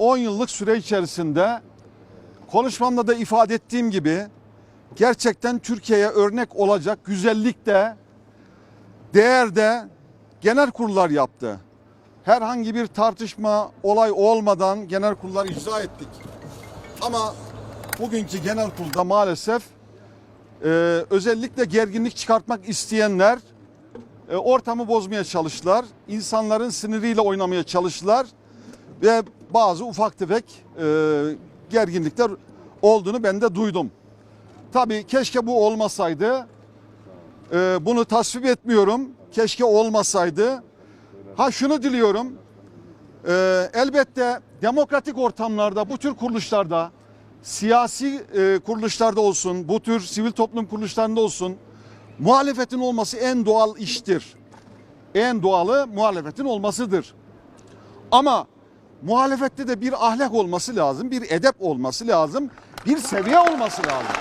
10 yıllık süre içerisinde konuşmamda da ifade ettiğim gibi gerçekten Türkiye'ye örnek olacak güzellikte, değerde genel kurullar yaptı. Herhangi bir tartışma, olay olmadan genel kurullar icra ettik. Ama bugünkü genel kurulda maalesef e, özellikle gerginlik çıkartmak isteyenler e, ortamı bozmaya çalıştılar. İnsanların siniriyle oynamaya çalıştılar ve bazı ufak tefek e, gerginlikler olduğunu ben de duydum. Tabii keşke bu olmasaydı. E, bunu tasvip etmiyorum. Keşke olmasaydı. Ha şunu diliyorum. E, elbette demokratik ortamlarda bu tür kuruluşlarda siyasi e, kuruluşlarda olsun, bu tür sivil toplum kuruluşlarında olsun muhalefetin olması en doğal iştir. En doğalı muhalefetin olmasıdır. Ama muhalefette de bir ahlak olması lazım, bir edep olması lazım, bir seviye olması lazım.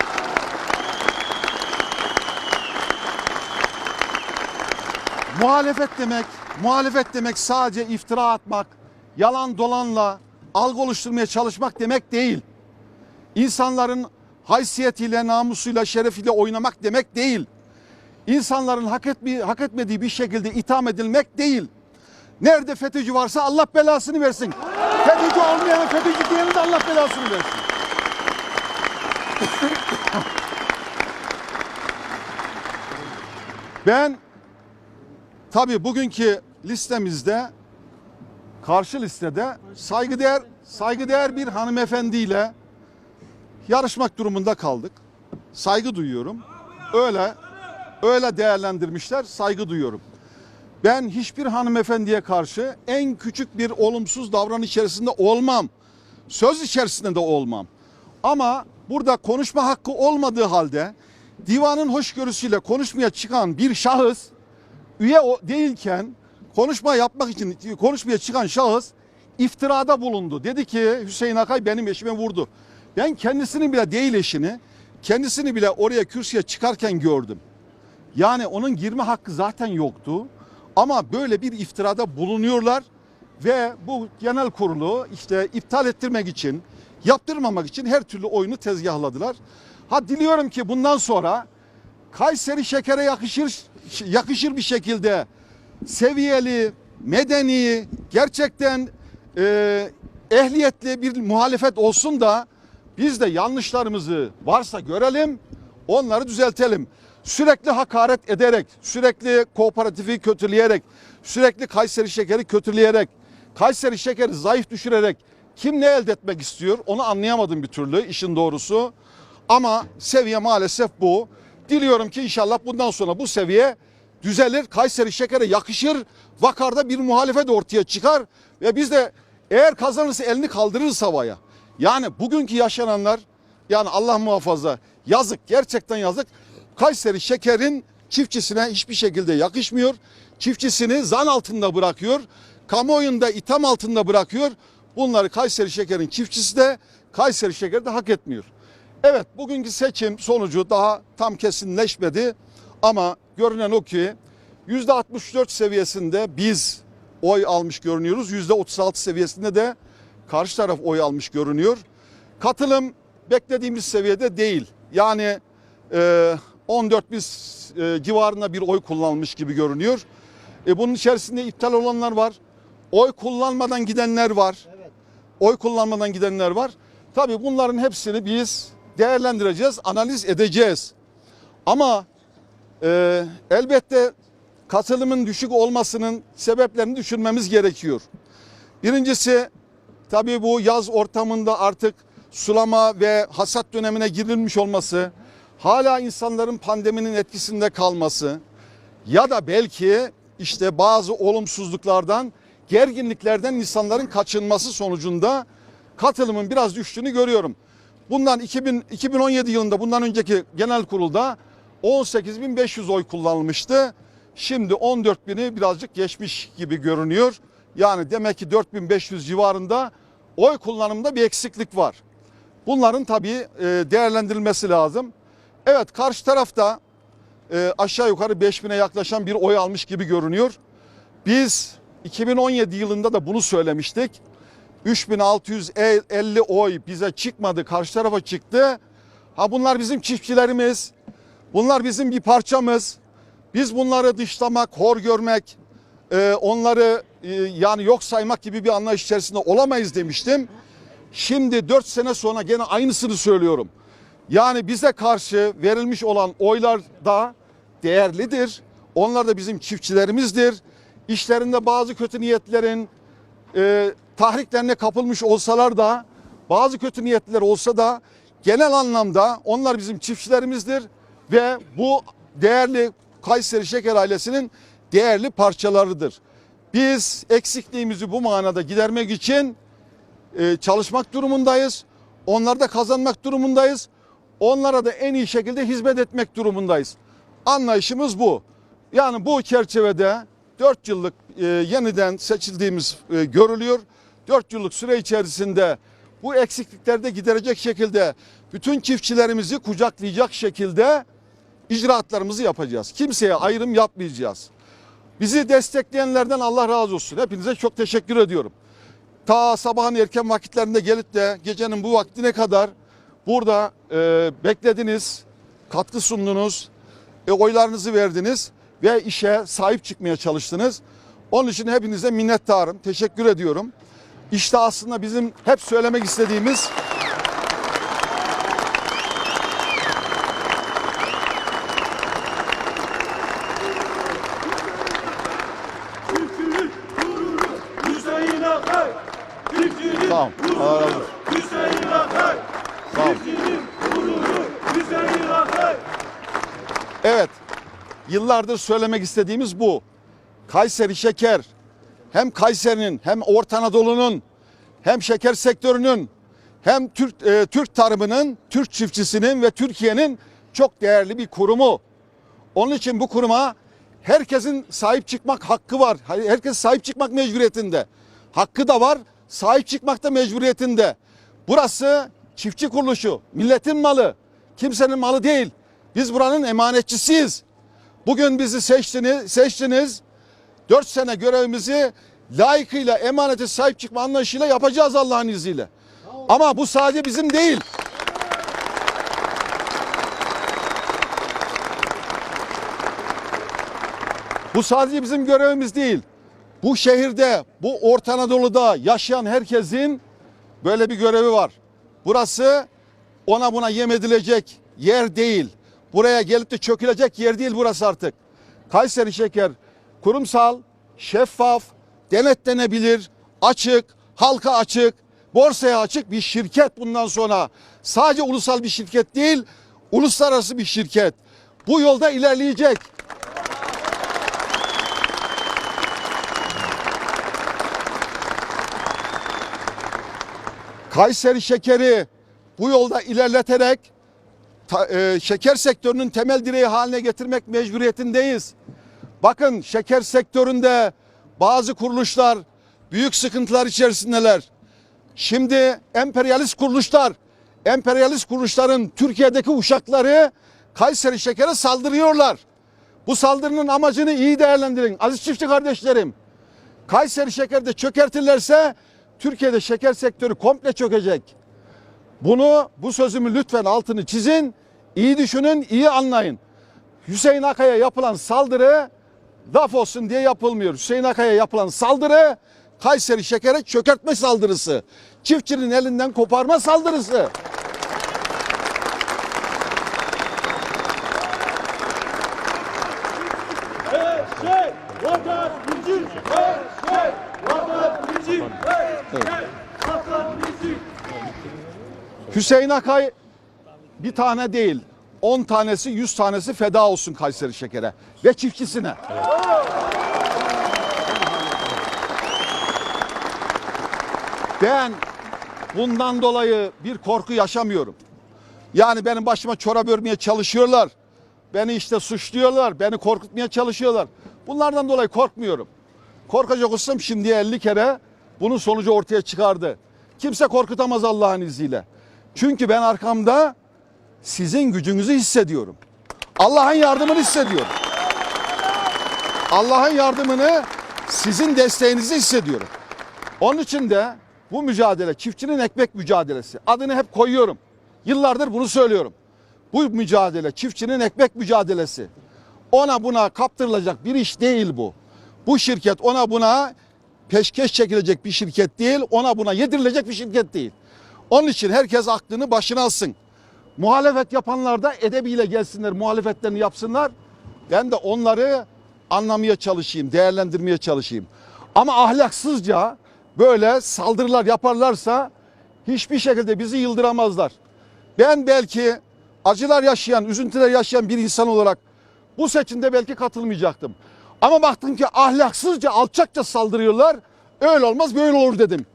Muhalefet demek, muhalefet demek sadece iftira atmak, yalan dolanla algı oluşturmaya çalışmak demek değil. İnsanların haysiyetiyle, namusuyla, şerefiyle oynamak demek değil. İnsanların hak, etme, hak etmediği bir şekilde itham edilmek değil. Nerede FETÖ'cü varsa Allah belasını versin. FETÖ'cü olmayanın FETÖ'cü diyenin de Allah belasını versin. Ben tabii bugünkü listemizde karşı listede saygıdeğer saygıdeğer bir hanımefendiyle yarışmak durumunda kaldık. Saygı duyuyorum. Öyle öyle değerlendirmişler. Saygı duyuyorum. Ben hiçbir hanımefendiye karşı en küçük bir olumsuz davranış içerisinde olmam. Söz içerisinde de olmam. Ama burada konuşma hakkı olmadığı halde divanın hoşgörüsüyle konuşmaya çıkan bir şahıs üye değilken konuşma yapmak için konuşmaya çıkan şahıs iftirada bulundu. Dedi ki Hüseyin Akay benim eşime vurdu. Ben kendisinin bile değil eşini, kendisini bile oraya kürsüye çıkarken gördüm. Yani onun girme hakkı zaten yoktu. Ama böyle bir iftirada bulunuyorlar ve bu genel kurulu işte iptal ettirmek için, yaptırmamak için her türlü oyunu tezgahladılar. Ha diliyorum ki bundan sonra Kayseri şekere yakışır yakışır bir şekilde seviyeli, medeni, gerçekten e, ehliyetli bir muhalefet olsun da biz de yanlışlarımızı varsa görelim, onları düzeltelim. Sürekli hakaret ederek, sürekli kooperatifi kötüleyerek, sürekli Kayseri şekeri kötüleyerek, Kayseri şekeri zayıf düşürerek kim ne elde etmek istiyor onu anlayamadım bir türlü işin doğrusu. Ama seviye maalesef bu. Diliyorum ki inşallah bundan sonra bu seviye düzelir. Kayseri şekere yakışır. Vakarda bir muhalefet ortaya çıkar ve biz de eğer kazanırsa elini kaldırırız havaya. Yani bugünkü yaşananlar yani Allah muhafaza yazık gerçekten yazık. Kayseri şekerin çiftçisine hiçbir şekilde yakışmıyor. Çiftçisini zan altında bırakıyor. Kamuoyunda itham altında bırakıyor. Bunları Kayseri şekerin çiftçisi de Kayseri şekeri de hak etmiyor. Evet bugünkü seçim sonucu daha tam kesinleşmedi ama görünen o ki %64 seviyesinde biz oy almış görünüyoruz. %36 seviyesinde de karşı taraf oy almış görünüyor. Katılım beklediğimiz seviyede değil. Yani e, 14 bin e, civarında bir oy kullanılmış gibi görünüyor. E, bunun içerisinde iptal olanlar var. Oy kullanmadan gidenler var. Oy kullanmadan gidenler var. Tabii bunların hepsini biz değerlendireceğiz, analiz edeceğiz. Ama e, elbette katılımın düşük olmasının sebeplerini düşünmemiz gerekiyor. Birincisi tabii bu yaz ortamında artık sulama ve hasat dönemine girilmiş olması, hala insanların pandeminin etkisinde kalması ya da belki işte bazı olumsuzluklardan, gerginliklerden insanların kaçınması sonucunda katılımın biraz düştüğünü görüyorum. Bundan 2000, 2017 yılında bundan önceki genel kurulda 18.500 oy kullanılmıştı. Şimdi 14.000'i birazcık geçmiş gibi görünüyor. Yani demek ki 4500 civarında oy kullanımında bir eksiklik var. Bunların tabii e, değerlendirilmesi lazım. Evet karşı tarafta e, aşağı yukarı 5000'e yaklaşan bir oy almış gibi görünüyor. Biz 2017 yılında da bunu söylemiştik. 3650 oy bize çıkmadı, karşı tarafa çıktı. Ha bunlar bizim çiftçilerimiz. Bunlar bizim bir parçamız. Biz bunları dışlamak, hor görmek, e, onları e, yani yok saymak gibi bir anlayış içerisinde olamayız demiştim. Şimdi 4 sene sonra gene aynısını söylüyorum. Yani bize karşı verilmiş olan oylar da değerlidir. Onlar da bizim çiftçilerimizdir. İşlerinde bazı kötü niyetlerin e, tahriklerine kapılmış olsalar da bazı kötü niyetler olsa da genel anlamda onlar bizim çiftçilerimizdir ve bu değerli Kayseri Şeker ailesinin değerli parçalarıdır. Biz eksikliğimizi bu manada gidermek için e, çalışmak durumundayız. Onları da kazanmak durumundayız. Onlara da en iyi şekilde hizmet etmek durumundayız. Anlayışımız bu. Yani bu çerçevede 4 yıllık e, yeniden seçildiğimiz e, görülüyor. 4 yıllık süre içerisinde bu eksiklikleri de giderecek şekilde bütün çiftçilerimizi kucaklayacak şekilde icraatlarımızı yapacağız. Kimseye ayrım yapmayacağız. Bizi destekleyenlerden Allah razı olsun. Hepinize çok teşekkür ediyorum. Ta sabahın erken vakitlerinde gelip de gecenin bu vaktine kadar burada e, beklediniz, katkı sundunuz, e, oylarınızı verdiniz ve işe sahip çıkmaya çalıştınız. Onun için hepinize minnettarım, teşekkür ediyorum. İşte aslında bizim hep söylemek istediğimiz Tamam, Allah razı olsun. Hüseyin Akay. Tamam. Türkçülük gururu Hüseyin Akay. Evet, yıllardır söylemek istediğimiz bu. Kayseri Şeker hem Kayseri'nin hem Orta Anadolu'nun hem şeker sektörünün hem Türk, e, Türk tarımının, Türk çiftçisinin ve Türkiye'nin çok değerli bir kurumu. Onun için bu kuruma herkesin sahip çıkmak hakkı var. Hayır, Herkes sahip çıkmak mecburiyetinde. Hakkı da var, sahip çıkmak da mecburiyetinde. Burası çiftçi kuruluşu, milletin malı, kimsenin malı değil. Biz buranın emanetçisiyiz. Bugün bizi seçtiniz, seçtiniz. 4 sene görevimizi layıkıyla emanete sahip çıkma anlayışıyla yapacağız Allah'ın izniyle. Ama bu sadece bizim değil. Bu sadece bizim görevimiz değil. Bu şehirde, bu Orta Anadolu'da yaşayan herkesin böyle bir görevi var. Burası ona buna yem edilecek yer değil. Buraya gelip de çökülecek yer değil burası artık. Kayseri Şeker kurumsal, şeffaf, denetlenebilir, açık, halka açık, borsaya açık bir şirket bundan sonra. Sadece ulusal bir şirket değil, uluslararası bir şirket. Bu yolda ilerleyecek. Kayseri şekeri bu yolda ilerleterek ta- e, şeker sektörünün temel direği haline getirmek mecburiyetindeyiz. Bakın şeker sektöründe bazı kuruluşlar büyük sıkıntılar içerisindeler. Şimdi emperyalist kuruluşlar, emperyalist kuruluşların Türkiye'deki uşakları Kayseri şekere saldırıyorlar. Bu saldırının amacını iyi değerlendirin aziz çiftçi kardeşlerim. Kayseri şekerde çökertirlerse Türkiye'de şeker sektörü komple çökecek. Bunu bu sözümü lütfen altını çizin. iyi düşünün, iyi anlayın. Hüseyin Akay'a yapılan saldırı laf olsun diye yapılmıyor. Hüseyin Akay'a yapılan saldırı Kayseri şekere çökertme saldırısı. Çiftçinin elinden koparma saldırısı. Her şey vatan için. Her şey vatan için. Her şey vatan için. Hüseyin Akay bir tane değil 10 tanesi 100 tanesi feda olsun Kayseri şekere ve çiftçisine. Ben bundan dolayı bir korku yaşamıyorum. Yani benim başıma çorap örmeye çalışıyorlar. Beni işte suçluyorlar, beni korkutmaya çalışıyorlar. Bunlardan dolayı korkmuyorum. Korkacak olsam şimdiye 50 kere bunun sonucu ortaya çıkardı. Kimse korkutamaz Allah'ın izniyle. Çünkü ben arkamda sizin gücünüzü hissediyorum. Allah'ın yardımını hissediyorum. Allah'ın yardımını sizin desteğinizi hissediyorum. Onun için de Bu mücadele çiftçinin ekmek mücadelesi. Adını hep koyuyorum. Yıllardır bunu söylüyorum. Bu mücadele çiftçinin ekmek mücadelesi. Ona buna kaptırılacak bir iş değil bu. Bu şirket ona buna peşkeş çekilecek bir şirket değil, ona buna yedirilecek bir şirket değil. Onun için herkes aklını başına alsın. Muhalefet yapanlar da edebiyle gelsinler, muhalefetlerini yapsınlar. Ben de onları anlamaya çalışayım, değerlendirmeye çalışayım. Ama ahlaksızca böyle saldırılar yaparlarsa hiçbir şekilde bizi yıldıramazlar. Ben belki acılar yaşayan, üzüntüler yaşayan bir insan olarak bu seçimde belki katılmayacaktım. Ama baktım ki ahlaksızca, alçakça saldırıyorlar. Öyle olmaz, böyle olur dedim.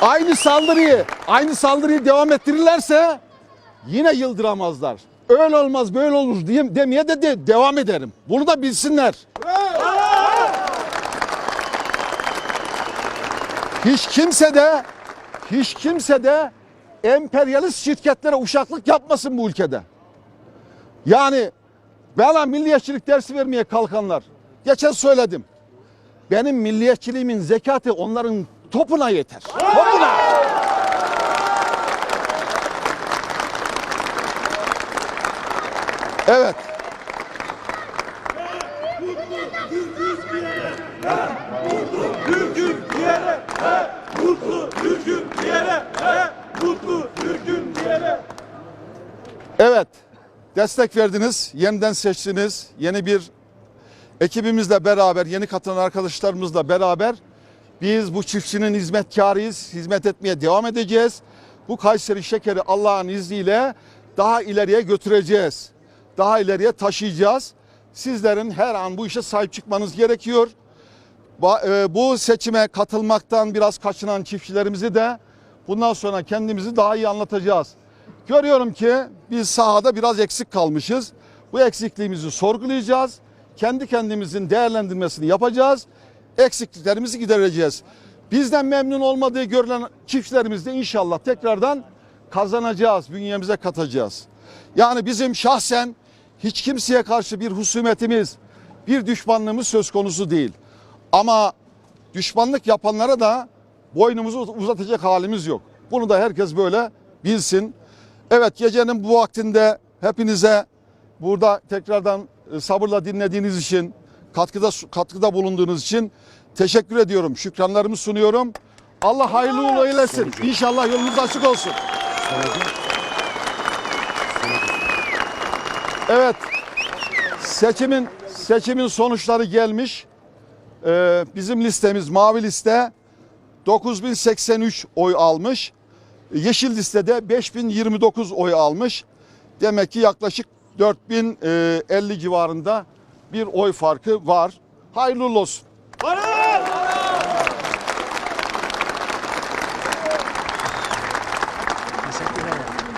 Aynı saldırıyı, aynı saldırıyı devam ettirirlerse yine yıldıramazlar. Öyle olmaz, böyle olur diye demeye de, de devam ederim. Bunu da bilsinler. Hiç kimse de hiç kimse de emperyalist şirketlere uşaklık yapmasın bu ülkede. Yani bana milliyetçilik dersi vermeye kalkanlar. Geçen söyledim. Benim milliyetçiliğimin zekatı onların topuna yeter. Topuna. Evet. Evet. Destek verdiniz. Yeniden seçtiniz. Yeni bir ekibimizle beraber, yeni katılan arkadaşlarımızla beraber biz bu çiftçinin hizmetkarıyız. Hizmet etmeye devam edeceğiz. Bu Kayseri şekeri Allah'ın izniyle daha ileriye götüreceğiz. Daha ileriye taşıyacağız. Sizlerin her an bu işe sahip çıkmanız gerekiyor. E, Bu seçime katılmaktan biraz kaçınan çiftçilerimizi de bundan sonra kendimizi daha iyi anlatacağız. Görüyorum ki biz sahada biraz eksik kalmışız. Bu eksikliğimizi sorgulayacağız. Kendi kendimizin değerlendirmesini yapacağız. Eksikliklerimizi gidereceğiz. Bizden memnun olmadığı görülen çiftçilerimiz de inşallah tekrardan kazanacağız, bünyemize katacağız. Yani bizim şahsen hiç kimseye karşı bir husumetimiz, bir düşmanlığımız söz konusu değil. Ama düşmanlık yapanlara da boynumuzu uzatacak halimiz yok. Bunu da herkes böyle bilsin. Evet gecenin bu vaktinde hepinize burada tekrardan e, sabırla dinlediğiniz için, katkıda katkıda bulunduğunuz için teşekkür ediyorum. Şükranlarımı sunuyorum. Allah hayırlı uğurlu eylesin. İnşallah yolunuz açık olsun. Evet. Seçimin seçimin sonuçları gelmiş. Ee, bizim listemiz mavi liste 9083 oy almış. Yeşil listede 5029 oy almış. Demek ki yaklaşık 4050 civarında bir oy farkı var. Hayırlı olsun. Barış!